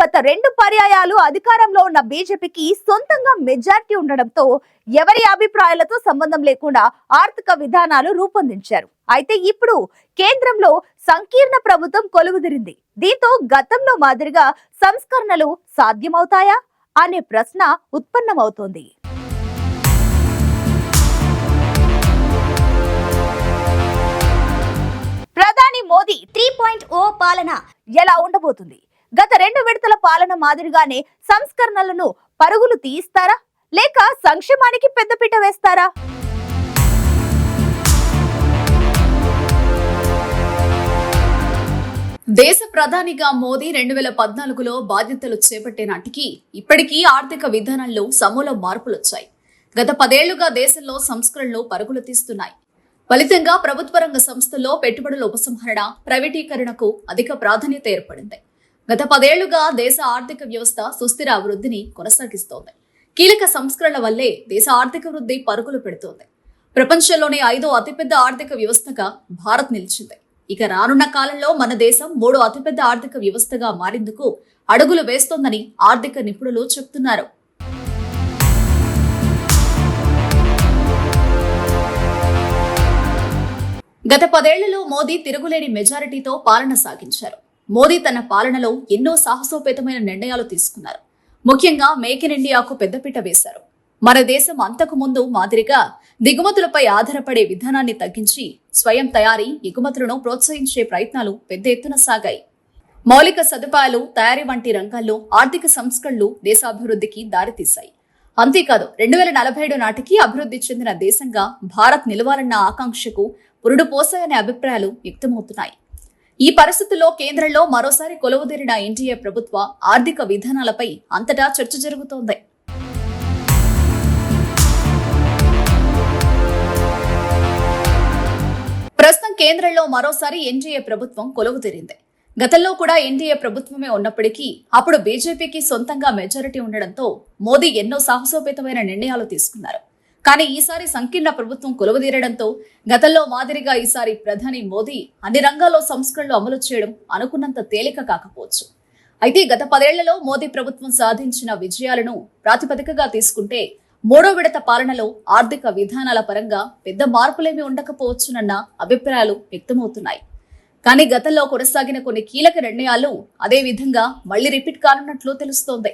గత రెండు పర్యాయాలు అధికారంలో ఉన్న బీజేపీకి సొంతంగా మెజార్టీ ఉండడంతో ఎవరి అభిప్రాయాలతో సంబంధం లేకుండా ఆర్థిక విధానాలు రూపొందించారు. అయితే ఇప్పుడు కేంద్రంలో సంకీర్ణ ప్రభుత్వం కొలువుదిరింది. దీంతో గతంలో మాదిరిగా సంస్కరణలు సాధ్యమవుతాయా అనే ప్రశ్న ఉత్పన్నమవుతోంది. ప్రధాని మోదీ త్రీ పాయింట్ ఓ పాలన ఎలా ఉండబోతుంది? గత రెండు విడతల పాలన మాదిరిగానే సంస్కరణలను పరుగులు తీయిస్తారా? లేక సంక్షేమానికి పెద్దపీట వేస్తారా? దేశ ప్రధానిగా మోదీ రెండు వేల పద్నాలుగులో బాధ్యతలు చేపట్టే నాటికి ఇప్పటికీ ఆర్థిక విధానంలో సమూల మార్పులొచ్చాయి. గత పదేళ్ళుగా దేశంలో సంస్కరణలు పరుగులు తీస్తున్నాయి. ఫలితంగా ప్రభుత్వ రంగ సంస్థల్లో పెట్టుబడుల ఉపసంహరణ ప్రైవేటీకరణకు అధిక ప్రాధాన్యత ఏర్పడింది. గత పదేళ్ళుగా దేశ ఆర్థిక వ్యవస్థ సుస్థిర అభివృద్ధిని కొనసాగిస్తోంది. కీలక సంస్కరణల వల్లే దేశ ఆర్థిక వృద్ధి పరుగులు పెడుతోంది. ప్రపంచంలోనే ఐదో అతిపెద్ద ఆర్థిక వ్యవస్థగా భారత్ నిలిచింది. ఇక రానున్న కాలంలో మన దేశం మూడో అతిపెద్ద ఆర్థిక వ్యవస్థగా మారేందుకు అడుగులు వేస్తోందని ఆర్థిక నిపుణులు చెబుతున్నారు గత పదేళ్ళలో మోదీ తిరుగులేని మెజారిటీతో పాలన సాగించారు. మోదీ తన పాలనలో ఎన్నో సాహసోపేతమైన నిర్ణయాలు తీసుకున్నారు. ముఖ్యంగా మేక్ ఇన్ ఇండియాకు పెద్దపీట వేశారు. మన దేశం అంతకు ముందు మాదిరిగా దిగుమతులపై ఆధారపడే విధానాన్ని తగ్గించి స్వయం తయారీ ఎగుమతులను ప్రోత్సహించే ప్రయత్నాలు పెద్ద ఎత్తున సాగాయి. మౌలిక సదుపాయాలు తయారీ వంటి రంగాల్లో ఆర్థిక సంస్కరణలు దేశాభివృద్ధికి దారితీశాయి. అంతేకాదు రెండు వేల నలభై ఏడు నాటికి అభివృద్ధి చెందిన దేశంగా భారత్ నిలవాలన్న ఆకాంక్షకు పురుడు పోసాయనే అభిప్రాయాలు వ్యక్తమవుతున్నాయి. ఈ పరిస్థితుల్లో కేంద్రంలో మరోసారి కొలువుదీరిన ఎన్డీఏ ప్రభుత్వ ఆర్థిక విధానాలపై అంతటా చర్చ జరుగుతోంది. ప్రస్తుతం కేంద్రంలో మరోసారి ఎన్డీఏ ప్రభుత్వం కొలువు తీరింది గతంలో కూడా ఎన్డీఏ ప్రభుత్వమే ఉన్నప్పటికీ అప్పుడు బీజేపీకి సొంతంగా మెజారిటీ ఉండడంతో మోదీ ఎన్నో సాహసోపేతమైన నిర్ణయాలు తీసుకున్నారు. కానీ ఈసారి సంకీర్ణ ప్రభుత్వం కొలువదీరడంతో గతంలో మాదిరిగా ఈసారి ప్రధాని మోదీ అన్ని రంగాల్లో సంస్కరణలు అమలు చేయడం అనుకున్నంత తేలిక కాకపోవచ్చు. అయితే గత పదేళ్ళలో మోదీ ప్రభుత్వం సాధించిన విజయాలను ప్రాతిపదికగా తీసుకుంటే మూడో విడత పాలనలో ఆర్థిక విధానాల పరంగా పెద్ద మార్పులేమీ ఉండకపోవచ్చునన్న అభిప్రాయాలు వ్యక్తమవుతున్నాయి. కానీ గతంలో కొనసాగిన కొన్ని కీలక నిర్ణయాలు అదే విధంగా మళ్ళీ రిపీట్ కానున్నట్లు తెలుస్తోంది.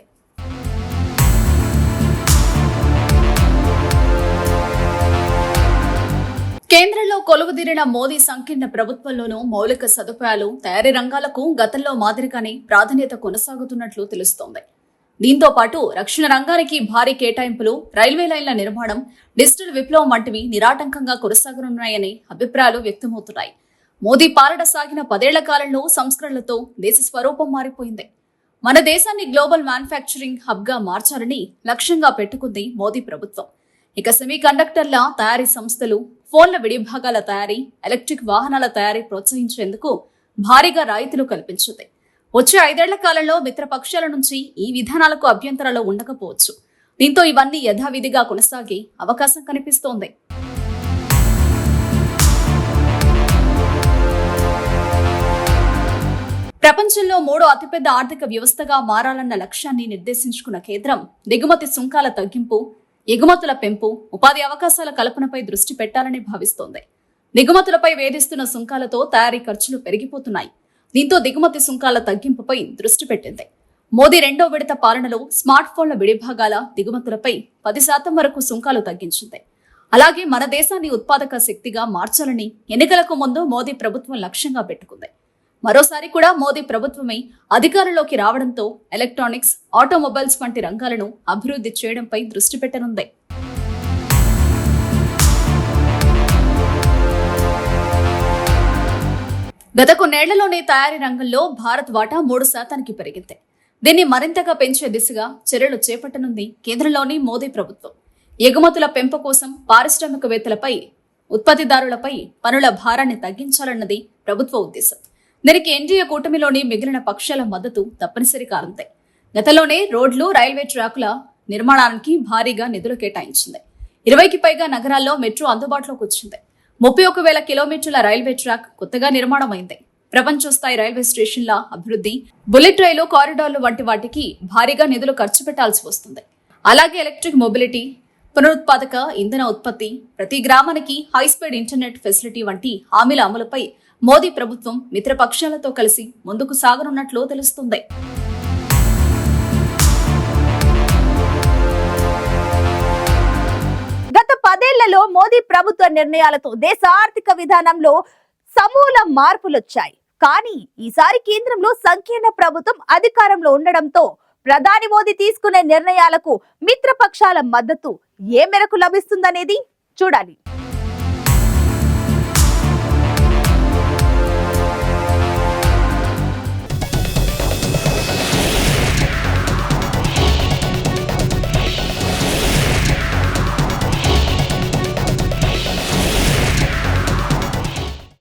కేంద్రంలో కొలువుదీరిన మోదీ సంకీర్ణ ప్రభుత్వంలోనూ మౌలిక సదుపాయాలు తయారీ రంగాలకు గతంలో మాదిరిగానే ప్రాధాన్యత కొనసాగుతున్నట్లు తెలుస్తోంది. దీంతో పాటు రక్షణ రంగానికి భారీ కేటాయింపులు రైల్వే లైన్ల నిర్మాణం డిజిటల్ విప్లవం వంటివి నిరాటంకంగా కొనసాగనున్నాయని అభిప్రాయాలు వ్యక్తమవుతున్నాయి. మోదీ పాలన సాగిన పదేళ్ళ కాలంలో సంస్కరణలతో దేశ స్వరూపం మారిపోయింది. మన దేశాన్ని గ్లోబల్ మ్యానుఫ్యాక్చరింగ్ హబ్గా మార్చాలని లక్ష్యంగా పెట్టుకుంది మోదీ ప్రభుత్వం. ఇక సెమీ కండక్టర్ల తయారీ సంస్థలు ఫోన్ల విడిభాగాల తయారీ ఎలక్ట్రిక్ వాహనాల తయారీ ప్రోత్సహించేందుకు భారీగా రాయితీలు కల్పించింది. వచ్చే ఐదేళ్ళ కాలంలో మిత్రపక్షాల నుంచి ఈ విధానాలకు అభ్యంతరాలు ఉండకపోవచ్చు. దీంతో ఇవన్నీ యథావిధిగా కొనసాగే అవకాశం కనిపిస్తోంది. ప్రపంచంలో మూడో అతిపెద్ద ఆర్థిక వ్యవస్థగా మారాలన్న లక్ష్యాన్ని నిర్దేశించుకున్న కేంద్రం దిగుమతి సుంకాల తగ్గింపు ఎగుమతుల పెంపు ఉపాధి అవకాశాల కల్పనపై దృష్టి పెట్టాలని భావిస్తోంది. దిగుమతులపై వేధిస్తున్న సుంకాలతో తయారీ ఖర్చులు పెరిగిపోతున్నాయి. దీంతో దిగుమతి సుంకాల తగ్గింపుపై దృష్టి పెట్టింది. మోదీ రెండో విడత పాలనలో స్మార్ట్ ఫోన్ల విడిభాగాల దిగుమతులపై పది శాతం వరకు సుంకాలు తగ్గించింది. అలాగే మన దేశాన్ని ఉత్పాదక శక్తిగా మార్చాలని ఎన్నికలకు ముందు మోదీ ప్రభుత్వం లక్ష్యంగా పెట్టుకుంది. మరోసారి కూడా మోదీ ప్రభుత్వమే అధికారంలోకి రావడంతో ఎలక్ట్రానిక్స్ ఆటోమొబైల్స్ వంటి రంగాలను అభివృద్ధి చేయడంపై దృష్టి పెట్టనుంది. గత కొన్నేళ్ళలోనే తయారీ రంగంలో భారత్ వాటా మూడు శాతానికి పెరిగింది. దీన్ని మరింతగా పెంచే దిశగా చర్యలు చేపట్టనుంది కేంద్రంలోని మోదీ ప్రభుత్వం. ఎగుమతుల పెంపు కోసం పారిశ్రామికవేత్తలపై ఉత్పత్తిదారులపై పనుల భారాన్ని తగ్గించాలన్నది ప్రభుత్వ ఉద్దేశం. దీనికి ఎన్డీఏ కూటమిలోని మిగిలిన పక్షాల మద్దతు తప్పనిసరి కానుంది. గతంలోనే రోడ్లు రైల్వే ట్రాకుల నిర్మాణానికి భారీగా నిధులు కేటాయించింది. ఇరవైకి పైగా నగరాల్లో మెట్రో అందుబాటులోకి వచ్చింది. ముప్పై ఒక వేల కిలోమీటర్ల రైల్వే ట్రాక్ కొత్తగా నిర్మాణమైంది. ప్రపంచ స్థాయి రైల్వే స్టేషన్ల అభివృద్ధి బుల్లెట్ రైలు కారిడార్లు వంటి వాటికి భారీగా నిధులు ఖర్చు పెట్టాల్సి వస్తుంది. అలాగే ఎలక్ట్రిక్ మొబిలిటీ పునరుత్పాదక ఇంధన ఉత్పత్తి. ప్రతి గ్రామానికి హై స్పీడ్ ఇంటర్నెట్ ఫెసిలిటీ వంటి హామీల అమలుపై మోదీ ప్రభుత్వం మిత్రపక్షాలతో కలిసి ముందుకు సాగనున్నట్లు తెలుస్తుంది. గత పదేళ్ళలో మోదీ ప్రభుత్వ నిర్ణయాలతో దేశ ఆర్థిక విధానంలో సమూల మార్పులొచ్చాయి. కానీ ఈసారి కేంద్రంలో సంకీర్ణ ప్రభుత్వం అధికారంలో ఉండడంతో ప్రధాని మోదీ తీసుకునే నిర్ణయాలకు మిత్రపక్షాల మద్దతు ఏ మేరకు లభిస్తుందనేది చూడాలి.